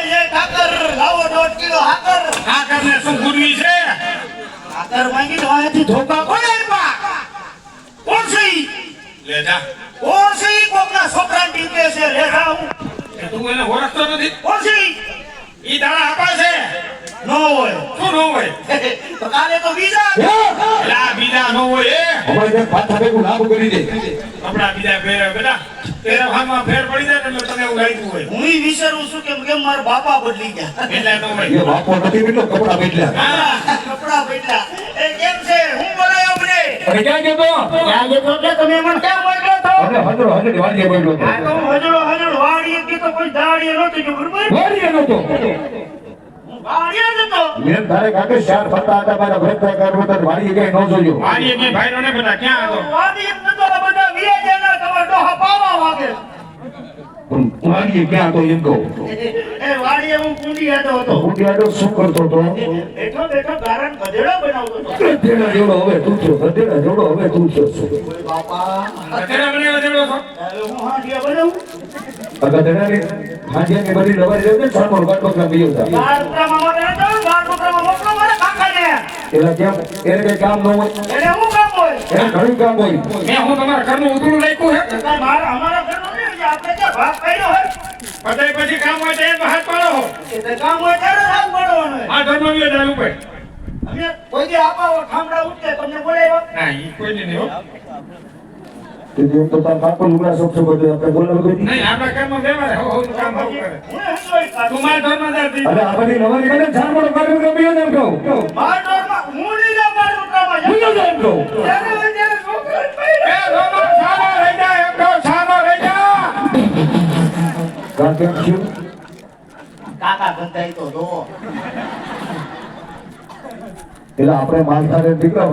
એ ઠાકર લાવો દોઢ કિલો હાકર. આ કરને શું ગુરવી છે? હાકર માંગી તો અહીંયાથી ધોકા કોણ આપ્યા? કોણ છે? લે જા. કોણ છે? કોકના છોકરાને ટીપે છે. લે જાઉં તું એને ઓળખતો નથી? કોણ છે ઈ? દાડા આપા છે? ન હોય. શું ન હોય? તો કાલે તો બીજા બીજા નો હોય એ. અમારે પાછા ભેગું લાગુ કરી દે. કપડા બીજા બેટા. તેરા ભાગમાં ફેર પડી જાય એટલે તને એવું લાગ્યું હોય. હું વિચારું છું કે કેમ મારા બાપા બદલી ગયા. એટલે ન એ બાપો નથી એટલો કપડા બદલ્યા. કપડા બદલા એ કેમ છે? હું બોલાયો મને અને ક્યાં ગયો તો? ત્યાં જે તો તમે મને કેમ મોકલ્યો તો અને હજરો હજરો વાડીએ બોલ્યો આ તો હું હજળો હજળો વાડીએ કે તો કોઈ દાડીએ નહોતી જો બરોબર? વાડીએ નતો વાડીએ મેં તારે કાકે ચાર ફરતા હતા મારા ભરત કરવો તો વાડીએ કઈ ન જોયો. મારી એક ભાઈનો ને બધા ક્યાં હતો? વાડીએ નતો પાવા વાગે. વાડીએ ક્યાં હતો એમ કહું એ વાડીએ હું કુંડી હતો. હતો ઉડિયાડો શું કરતો તો બેઠો બેઠો ગારણ ગધેડો બનાવતો હતો. ગધેડા જેવડો હવે તું છો ગધેડા જેવડો હવે તું છો. બાપા અત્યારે મને વધેડો છો? હવે હું હાંડિયા બનાવું. આ ગધેડાને હાંડિયાની બધી દવાઈ લેવું ને સામો ગાંઠો બી હતા બાર કુતરામાં મોકલે તો બાર કુતરામાં મોકલો મારા કાકાને. એલા કેમ એને કઈ કામ ન હોય? એને હું કામ એને ઘણું કામ હોય મેં હું તમારા ઘરનું ઉતરું રાખ્યું છે કાંઈ મારા અમારા ઘરનું નહીં આપણે ક્યાં ભાગ પાડ્યો હોય. બધાય પછી કામ હોય તો એમ હાથ પાડો એ તો કામ હોય ત્યારે હાથ પાડવાનો આ ધર્મ વિયો ચાલુ ભાઈ અમે કોઈ દી આપાવો ઠામડા ઉઠે તમને બોલાવ્યો? ના ઈ કોઈ નહીં હો. તે જેમ તો તાર કાકો લુગડા શોખ છે બધું આપણે બોલાવ કરી નહીં. આપણા ઘરમાં વ્યવહાર હો હો કામ કરે. હું હંસોય કાઢું. તું મારા ધર્મ દાદી અરે આ બધી નવારી કરે સામો ગાંઠો બી એમ કહું. મારા ડોરમાં હું નહીં જાઉં મારા ડોરમાં. જાય એમ કહું. એટલે આપણે માલધારે દીકરા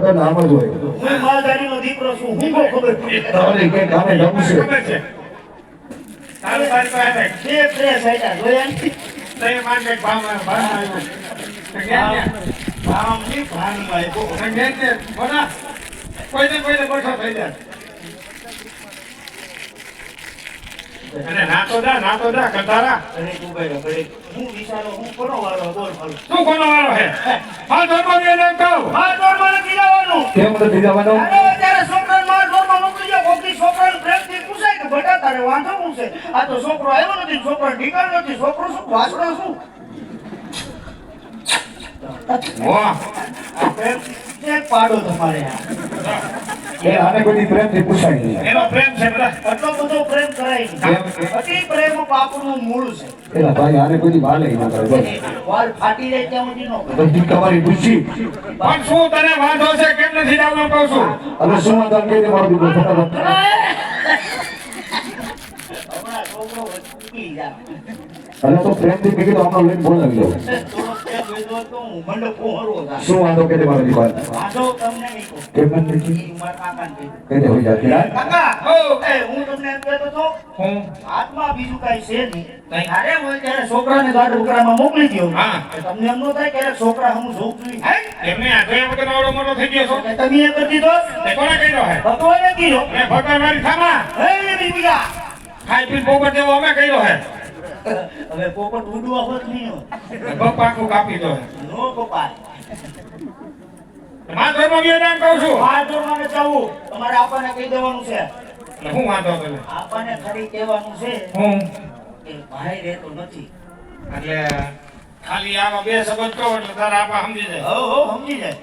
તો નામ જ હોય હું દીકરો છું ખબર જવું છે પાસે જોયા ને? તો કંઈક તો ગયા? ભાનમાં આપ્યો. તો ઘેર છે. બોલા. કોઈને કોઈને બેઠો થઈ જાય અને નાતો જા નાતો જા હું વિચારો હું કોનો વારો બોલ બોલ. શું કોનો વારો હે હા ધર્મ વિયો એમ કહું. કેમ અરે અત્યારે છોકરાને મારા ડોરમાં મોકલી દો. કોકની છોકરાને પ્રેમથી પૂછાય કે બટા તારે વાંધો છે? આ તો છોકરો આવ્યો નથી, છોકરો ઠીકાણું નથી. છોકરો શું, વાસણો શું? વાહ આ પ્રેમ છે પાડો તમારે એ આને કોઈ પ્રેમથી પૂછાય નહીં એનો પ્રેમ છે બધા. આટલો બધો પ્રેમ કરાય અતિ પ્રેમ પાપનું મૂળ છે. એલા ભાઈ આને કોઈ ભાલે ના કરે બસ. વાળ ફાટી જાય ત્યાં સુધી ન બધી તમારી પૂછી પણ શું તને વાંધો છે? કેમ નથી જવાનું કહું છું અને શું વાંધો કે મારું દીકરો ફટાફટ. હમણાં તો પ્રેમથી તો કીધું આપણો લઈને બોલાવી તો થાય. શું વાંધો કે મારો દીકરો કે. કેમ નથી કે. કઈ દે હોય જાતે કાકા, ઓ. એ હું તમને એમ કહેતો તો હું હાથમાં બીજું કઈ છે નહીં. જ્યારે હોય ત્યારે છોકરાને મોકલી દ્યો. હા. તમને એમ ન થાય કે છોકરા હું છોકરી જોઈએ. હે? એમને આ જોયા આવડો મોટો થઈ ગયો છો તમે એ કરી દીધો? તે કર્યો હે ભગવાને કીધો. મેં ભગવાન મારી થામા હે બીબીયા. ખાઈ પી પોપટ જેવો અમે કર્યો હે. હવે પોપટ ઉડવા હોત નહીં હો. બપ કાપી દો નો કપાય. મા ધર્મ વિયો નામ કહું છું. આ ધોરણે જવું. તમારે આપણને કહી દેવાનું છે. હું વાંધો કરે આપણને ખરી કહેવાનું છે હું? એ ભાઈ રહેતો નથી. એટલે ખાલી આમાં બે શબ્દ કહો એટલે તારા આપા સમજી જાય. હો હો સમજી જાય.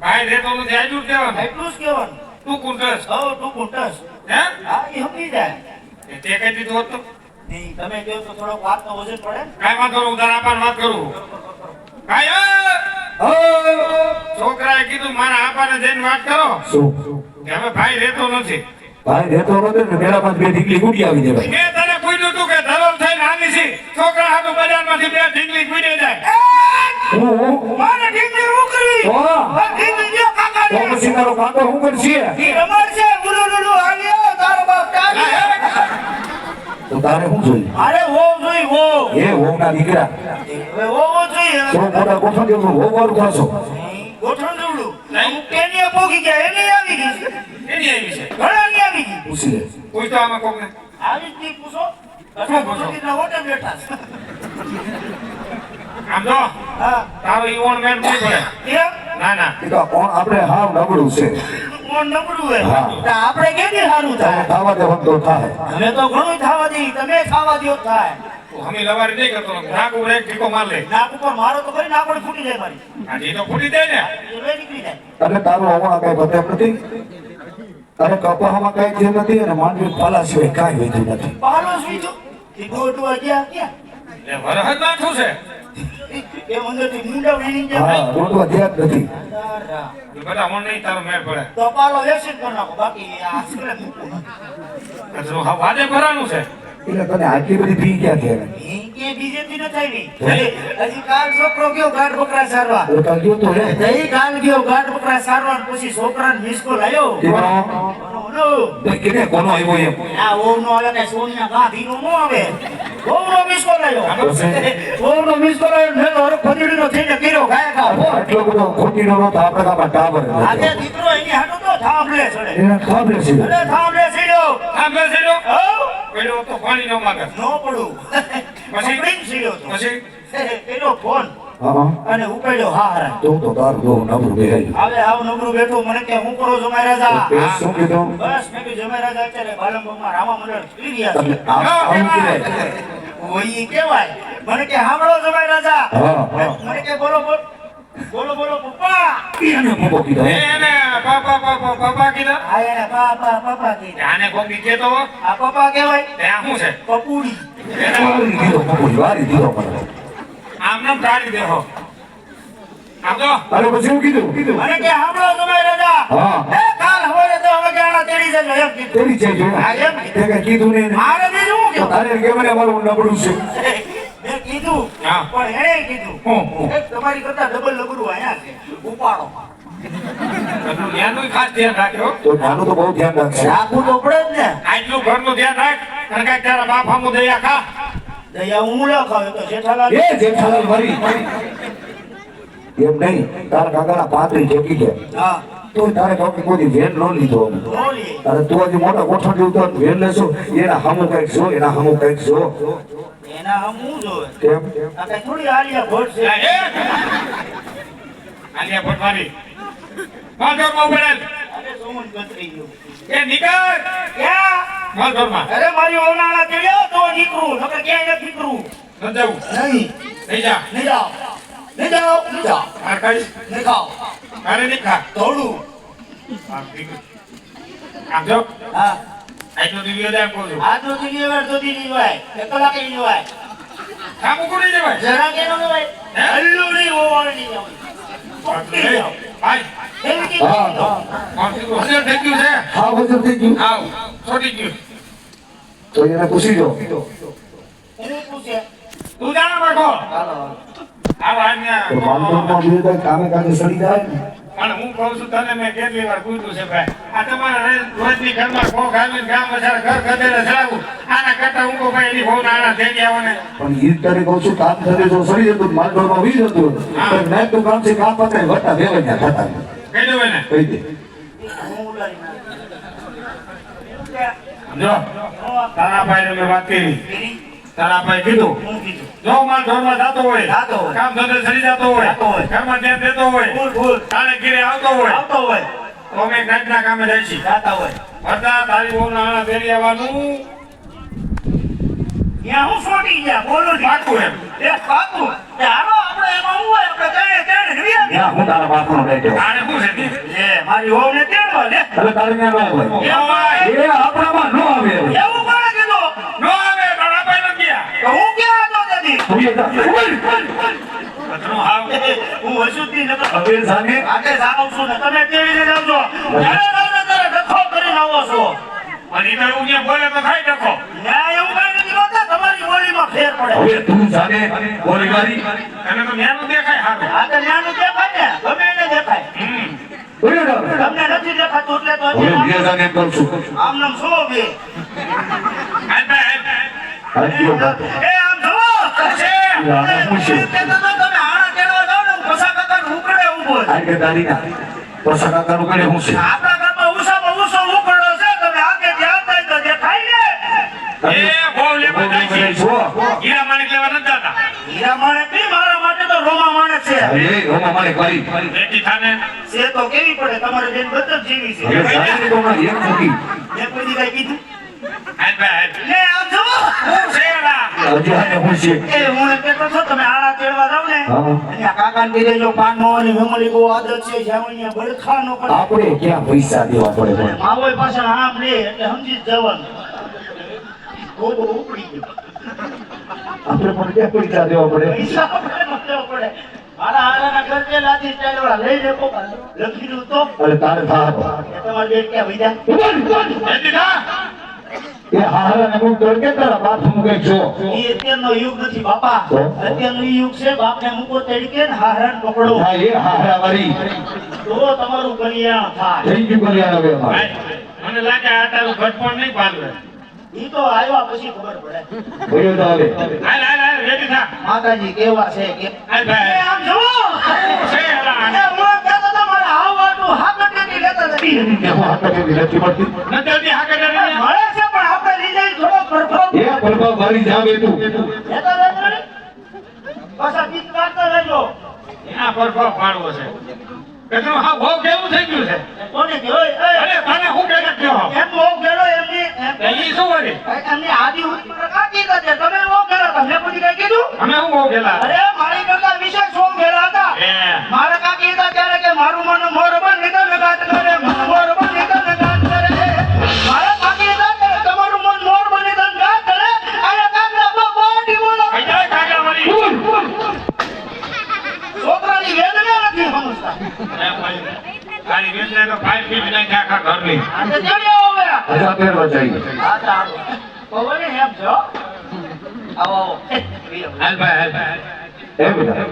ભાઈ રહેતો નથી આજુ કહેવાનું. એટલું જ કહેવાનું. તું કુંટસ હો તું ટસ હે હા એ સમજી જાય. તે કહી દીધું હોત તો. નહીં, તમે કહો તો થોડો વાત તો વજન પડે. કાઈ કાંઈ વાંધો હું તારા આપાને વાત કરું. ભાઈ હો! છોકરાએ કીધું મારા આપાને જઈને વાત કરો. શું? કે હવે ભાઈ રહેતો નથી. ભાઈ રહેતો નથી ને મેરા પાસે બે ઢીકલી ગુડી આવી જાય મેં તને પૂછ્યું તું કે ધરોલ થઈને હાલી છે? છોકરા હાથું બજારમાંથી બે ઢીકલી ગુડી જાય. હું? હું મારે ઢીકલી ઉકળી. ઢીંગલી દ્યો તો. પછી તારો કાકો શું કરશે ઈ રમાડશે, ગુલુલુલુ હાલ્યો, તારો બાપ ટાળ્યો. તો તારે શું જોઈએ અરે વહુ જોઈ વહુ. એ વહુના દીકરા હવે વહુ જોઈએ તો મોટા જેવું ગોઠણ ગયા, એને આવી ગઈ. એની આવી છે ઘણાની આવી ગઈ. પૂછી લે પૂછતો આમાં કોકને આવી જ નહીં પૂછો. પૂછો? મંદિરના ઓટે બેઠા છે. આમ જો હા તારો ઈવોણ મેન કોઈ પડે કેમ ના ના. એ તો કોણ આપણે હાવ નબળું છે. કોણ નબળું હે હા. તો આપણે કેથી સારું થાય? ખાવા દેવાનું તો થાય. અમે તો ઘણું થવા દઈ તમે ખાવા દ્યો થાય. તું હમી લવારી નહીં કરતો. નાક ઉપર એક ઠીકો માર લે. નાક ઉપર મારો તો કરી નાક ફૂટી જાય મારી. આ જી તો ફૂટી જાય ને. એ બે નીકળી જાય. અને તારું હમણાં કઈ નથી? કપાહમાં કઈ થયું નથી અને માંડવી પાલા સિવાય કાંઈ વધ્યું નથી? પાલો એ ગોટવા ગયા ક્યાં? એ વરહદ નાથું છે. એ અંદરથી મુંડા વીણી હા ગયા રોટવા ધ્યાન નથી. બધા મને નહીં તારો મેળ પડે. તો પાલો વેસી કરી નાખો બાકી આ આશરે મૂકવું હા વાદે ભરાનું છે. એટલે તને આટલી બધી ફી ક્યાં છે? કે બીજેથી ન થઈ રહી હજી કાલ છોકરો ગયો ગાઢ બકરા સારવા. તો કાલ ગયો તો હે. કાલ ગયો ગાઢ બકરા સારવા ને પછી છોકરાને મિસ કોલ આવ્યો ઓનો, કેને? કોનો આવ્યો એમ? આ ઓવનો આવે કે સોનિયા ગાંધીનો નો આવે? ઓવનો મિસ કરાયો. ઓવનો મિસ કરાયો મેં તો ફદીડીનો થઈને કર્યો ગાય હો. આટલો બધો ખોટીનો તો આપણે ગામમાં ટાબર આજે દીકરો એની હાટો તો થાંભલે ચડે એને થાંભલે છે. અરે થાંભલે આમ બેસી હઉ, પેલો તો પાણી નો માગે. નો પડું પછી? સીડ્યો તો પછી પેલો ફોન અને ઉપાડ્યો હા હારા તો તો તારું બહુ નબળું બેહાયું હવે આવ નબરું બેઠું મને કે હું કરો જમાઈ રાજા શું કીધું? બસ મેં કીધું જમાઈ રાજા અત્યારે બાલંબોમાં રામા મંડળ ખીલી રહ્યા છે. આમ આમ ઓય કહેવાય મને કે સાંભળો જમાઈ રાજા હા, હા. મને કે બોલો બોલો. બોલો બોલો પપ્પા! એને પપ્પા કીધો એને પપ્પા પપ્પા પપ્પા કીધા? આ એને પપ્પા પપ્પા કીધા. આને કોક દી તો આ પપ્પા કહેવાય? ત્યાં શું છે? પપુડી. વારી દીધો પપુડી વારી દીધો મને. આમ નામ તારી દેહો. તો અરે પછી શું કીધું કીધું? મને કે સાંભળો જમાઈ રાજા. હા. એ કાલ હવારે તો હવે ગાણા તેડી જજો એમ કીધું. તેરી છે જો હા, એમ. કઈ કીધું ને. મારે બીજું કહેવું? તારે કે મને મારું નબળું છે. મેં કીધું. હા. પણ એણે કીધું. હું, હું. એક તમારી કરતા ડબલ છે. ઉપાડો. ખાસ ધ્યાન રાખ્યો તો નાનું તો બહુ ધ્યાન રાખશે. રાખવું તો પડે જ ને. આટલું ઘરનું ધ્યાન રાખ. અને કાંઈક તારા બાપ સામું દયા ખા. દયા હું ન ખાવ તો જેઠાલાલ. એ જેઠાલાલ મારી. એમ નહીં તારા કાકાના પાત્રી જેટલી છે. હા. તો તારે કાકી કોઈ વેન ન લીધો અરે તું હજી મોટા ગોઠણ જેવું વેન લેશો એના હામું કંઈક છો એના હામું કંઈક છો એના હમ હું કેમ? આ થોડી આલિયા ભટ્ટ છે. આલિયા ભટ્ટ મારી. ઉભેલા છે. અરે સોમન ગંતરી ગયો. એ નીકળ. ક્યાં? માધવમાં અરે મારી ઓનાળા તેડ્યો તો દીકરું? નકર ક્યાંય નથી દીકરું. ન જવું નહીં. નહીં જા નહીં જાઓ નહીં જાઓ નહીં જાઓ આ કઈ નહીં ખાઓ મારે નહીં ખા થોડું આમ દીકરી. આમ જો હા આટલું દિવ્ય દાન કહું છું આ તો દીદી વાર તો દીદી વાય એક કલાકે નહીં વાય કામ ઉકળી જવાય જરા કે ન વાય હે? હલ્લું નહીં જવાય. ભાઈ પૂછી જો તું જાણ બેઠો આવ આજ્ઞા. તો બાંધવમાં કામે કામે સડી જાય ને પણ હું કહું છું તને મેં કેટલી વાર પૂછ્યું છે ભાઈ આ તમારા રોજ- રોજની ઘરમાં કોક આવીને ગામ બજાર ઘર ગધેડે ચડાવું આના કરતા હું કહું ભાઈ એની બહુ નાના થઈ ગયા ને પણ ઈ તારે કહું છું કામ થશે જો સડી જતું ઢોરમાં વી જતું હા. મેં તું કામ છે કામ પતાય વટા વેવાઈ થતા કહી દઉં ને કહી દે. જો તારા ભાઈને મેં વાત કરી? તારા ભાઈ કીધું. જો માલ ઢોરમાં જાતો હોય જાતો હોય. કામ ધંધે સરી જતો હોય જાતો હોય. ધ્યાન દેતો હોય ફૂલ ફૂલ આવતો હોય આવતો હોય. તો અમે નાટના કામે જાય છે જાતા હોય. બધા તારી બહુ નાણા પહેરી આવવાનું. ત્યાં હું છોટી ગયા બોલો. પાકું એમ. એ બાપુ હાલો આપણે એમાં હું હોય આપણે તેડે તેડે ને વ્યા હું તારા બાપનો બેઠો તારે શું છે? તે? લે મારી વહુને તેડવા લે. હવે તારે ત્યાં હોય. એ આપણામાં ન આવે. એવું તમને નથી દેખાતું એટલે તો આમ નામ શું તમારે બેન બધું જ છે. હજી હું છે? તમે આળા તેડવા જાવ ને. અહીંયા કાકાને બહુ આદત છે જ્યાં અહીંયા બળખાનો પણ આપણે ક્યાં પૈસા દેવા પડે પણ? માવોય પાછળ આમ લે એટલે સમજી જ જવાનું. ગોબો ઉપડી ગયો. આપણે પણ ક્યાં પૈસા દેવા પડે? પૈસા આપણે પડે. મારા હારાના ઘર લાદી સ્ટાઈલ લઈ લે કોક લખીનું તો. અરે તારે તમારે ક્યાં. એ હારા ને હું કે તારા બાથરૂમ ગઈ છો. એ અત્યારનો યુગ નથી બાપા. અત્યારનો યુગ છે બાપને મૂકો તરીકે ને હારણ પકડો. હા એ હારા વાળી તો તમારું કલ્યાણ થાય. થઈ ગયું કલ્યાણ હવે મને લાગે આ તારું ઘટપણ નહીં પાલવે. ઈ તો આવ્યા પછી ખબર પડે. ભયો તો હવે હાલ, હાલ, હાલ, રેતી થા. માતાજી કેવા છે કે? હાલ. આમ જુઓ. છે એલા. હું કહેતો હતો, મારે આવવાનું હાકટેટી લેતા જતી. કે હું હાથ પકડી નથી પડતી. નથી આવતી હાકે એ પરબા મારી લેતા જજો ને. પાછા ગીત ગાતા રહેજો. એના પર ભાવ પાડવો છે કે તું હા ભોગ કેવું થઈ ગયું છે કોને કહેવાય? અરે તને હું કે કયો એમ ભોગ ઘેરો એમની એમ- શું વળી એમની આદિ ઉંમર પર કાં તમે બહુ ઘેરા તમને પૂછી પછી કીધું? અમે હું ભોગ ગયેલા અરે મારી કરતા વિશેષ બહુ ઘેરા હતા. એ મારા કાકી હતા ત્યારે કે મારું મન મોર બન નિકલ લગાત કરે મોર બન છો આવો આવો. હાલ ભાઈ, હાલ. એ બધા